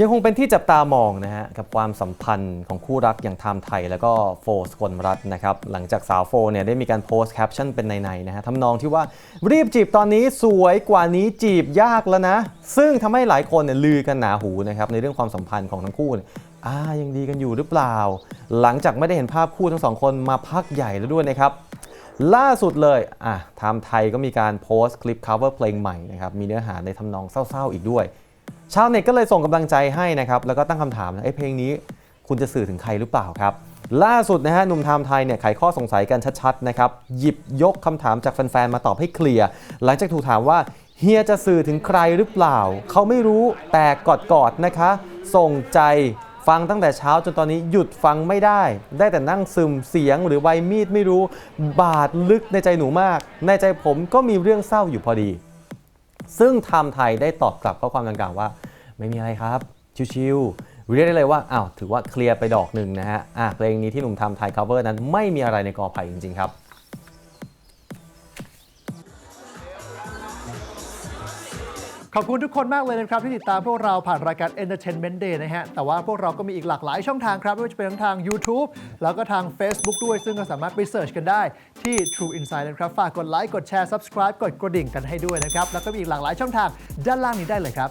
ยังคงเป็นที่จับตามองนะฮะกับความสัมพันธ์ของคู่รักอย่างไทม์ไทย แล้วก็โฟสกลรัตน์นะครับหลังจากสาวโฟเนี่ยได้มีการโพสต์แคปชั่นเป็นในๆนะฮะทำนองที่ว่ารีบจีบตอนนี้สวยกว่านี้จีบยากแล้วนะ ซึ่งทำให้หลายคนเนี่ยลือกันหนาหูนะครับในเรื่องความสัมพันธ์ของทั้งคู่ยอ่ายังดีกันอยู่หรือเปล่า หลังจากไม่ได้เห็นภาพคู่ทั้งสองคนมาพักใหญ่แล้วด้วยนะครับล่าสุดเลยอะไทม์ไทยก็มีการโพสต์คลิป cover เพลงใหม่นะครับมีเนื้อหาในทำนองเศร้าๆอีกด้วย ชาวเน็ตก็เลยส่งกำลังใจให้นะครับแล้วก็ตั้งคำถามนะเอ้เพลงนี้คุณจะสื่อถึงใครหรือเปล่าครับ ล่าสุดนะฮะหนุ่มไทม์ไทยเนี่ยไขข้อสงสัยกันชัดๆนะครับหยิบยกคำถามจากแฟนๆมาตอบให้เคลียร์หลังจากถูกถามว่าเฮียจะสื่อถึงใครหรือเปล่า เขาไม่รู้แต่กอดๆนะคะ ส่งใจฟังตั้งแต่เช้าจนตอนนี้หยุดฟังไม่ได้ ได้แต่นั่งซึมเสียงหรือใบมีดไม่รู้ บาดลึกในใจหนูมาก ในใจผมก็มีเรื่องเศร้าอยู่พอดี ซึ่งไทม์ไทยได้ตอบกลับข้อความดังกล่าวว่า ไม่มีอะไรครับชิวๆเรียกได้เลยว่าอ้าวถือว่าเคลียร์ไปดอกหนึ่งนะฮะอะเพลงนี้ที่หนุ่มทม์ไทย cover นั้นไม่มีอะไรในกอไผ่จริงๆครับขอบคุณทุกคนมากเลยนะครับ ที่ติดตามพวกเราผ่านรายการ Entertainment Day นะฮะ แต่ว่าพวกเราก็มีอีกหลากหลายช่องทางครับ ไม่ว่าจะเป็นทั้งทาง YouTube แล้วก็ทาง Facebook ด้วย ซึ่งก็สามารถไปเสิร์ชกันได้ที่ True Insight นะครับ ฝากกดไลค์กดแชร์ Subscribe กดกระดิ่งกันให้ด้วยนะครับ แล้วก็มีอีกหลากหลายช่องทางด้านล่างนี้ได้เลยครับ